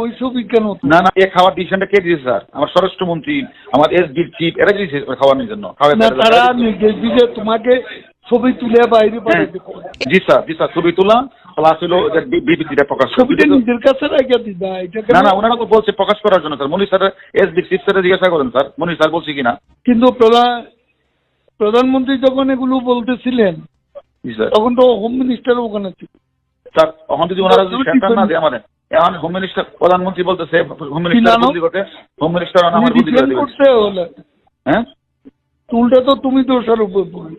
ওই কেন না না এ খাওয়ার ডিসিশনটা কে দিয়েছে স্যার? আমার স্বরাষ্ট্রমন্ত্রী আমার এসডির চিফ এরা দিয়েছে খাওয়ানোর জন্য? তারা নির্দেশ দিছে তোমাকে ছবি তুলে বাইরে হ্যাঁ। জি স্যার জি স্যার ছবি তোলা প্লাস হলো বিবৃতিটা প্রকাশ ছবিটা নিজের কাছে রেখে দিবা এটা না না ওনারা তো বলছে প্রকাশ করার জন্য sir. Monir sir SD chief স্যারের জিজ্ঞাসা করেন স্যার। স্যার বলছি কিনা? কিন্তু প্রধান প্রধানমন্ত্রী যখন এগুলো বলতেছিলেন তখন তো হোম মিনিস্টার ওখানে ছিল। স্যার এখন যদি ওনারা যদি না দেয় আমাদের। এখন হোম মিনিস্টার প্রধানমন্ত্রী বলতেছে হোম মিনিস্টার বদলি করতে। হোম মিনিস্টার আমার বদলি করে দিবেন। হ্যাঁ? উল্টা তো তুমি দোষারোপ করবে।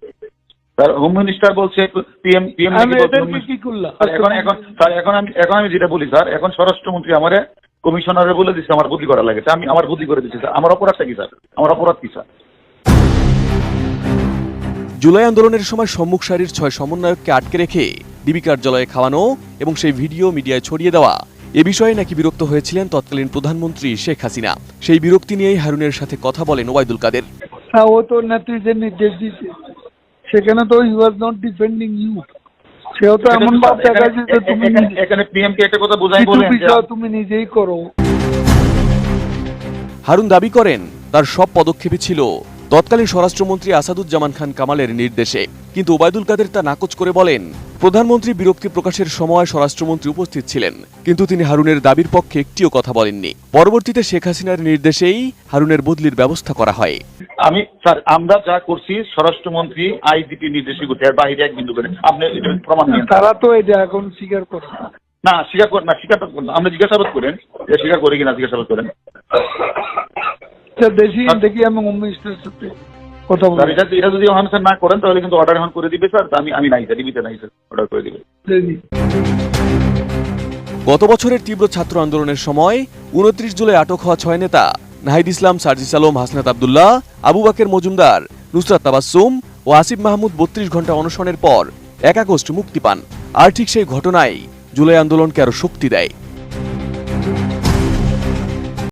স্যার হোম মিনিস্টার বলছে পিএম পিএম আমি এদেরকে কি করলাম? স্যার এখন এখন স্যার এখন আমি এখন আমি যেটা বলি স্যার এখন স্বরাষ্ট্রমন্ত্রী আমারে কমিশনারে বলে দিচ্ছে আমার বদলি করা লাগে। আমি আমার বদলি করে দিচ্ছি স্যার। আমার অপরাধটা কি স্যার? আমার অপরাধ কি স্যার? জুলাই আন্দোলনের সময় সম্মুখ সারির ছয় সমন্বয়ককে আটকে রেখে ডিবি কার্যালয়ে খাওয়ানো এবং সেই ভিডিও মিডিয়ায় ছড়িয়ে দেওয়া এ বিষয়ে নাকি বিরক্ত হয়েছিলেন তৎকালীন প্রধানমন্ত্রী শেখ হাসিনা। সেই বিরক্তি নিয়েই হারুনের সাথে কথা বলেন ওবায়দুল কাদের। হ্যাঁ ও তো নির্দেশ সেখানে তো you are not defending you সেও তো এমন ভাব দেখাচ্ছে যে তুমি এখানে- নিজে- পিএম কে একটা কথা বোঝাই বলেন বিষয় তুমি নিজেই করো। হারুন দাবি করেন তার সব পদক্ষেপই ছিল তৎকালীন স্বরাষ্ট্রমন্ত্রী আসাদুজ্জামান খান কামালের নির্দেশে। কিন্তু ওবায়দুল কাদের তা নাকচ করে বলেন প্রধানমন্ত্রী বিরক্তি প্রকাশের সময় স্বরাষ্ট্রমন্ত্রী উপস্থিত ছিলেন কিন্তু তিনি হারুনের দাবির পক্ষে একটিও কথা বলেননি। পরবর্তীতে শেখ হাসিনার নির্দেশেই হারুনের বদলির ব্যবস্থা করা হয়। আমি স্যার আমরা যা করছি স্বরাষ্ট্রমন্ত্রী আইজিপি নির্দেশিত করতে এর বাইরে এক বিন্দু করে আপনি এটা প্রমাণ নিয়ে তারা তো এটা এখন স্বীকার করে না। স্বীকার করেন না স্বীকার করেন না। আপনি জিজ্ঞাসাবাদ করেন যে স্বীকার করে কিনা জিজ্ঞাসাবাদ করেন। তা দেখি দেখি আমি হোম মিনিস্টারের সাথে কথা স্যার এটা এটা যদি ওখানে স্যার না করেন তাহলে কিন্তু অর্ডার এখন করে দিবে স্যার। আমি আমি নাই স্যার। নাই স্যার। অর্ডার করে দিবে। গত বছরের তীব্র ছাত্র আন্দোলনের সময় উনত্রিশ জুলাই আটক হওয়া ছয় নেতা নাহিদ ইসলাম সার্জিস আলম হাসনাত আবদুল্লাহ আবু বাকের মজুমদার নুসরাত তাবাসুম ও আসিফ মাহমুদ বত্রিশ ঘণ্টা অনশনের পর এক আগস্ট মুক্তি পান। আর ঠিক সেই ঘটনাই জুলাই আন্দোলনকে আরও শক্তি দেয়।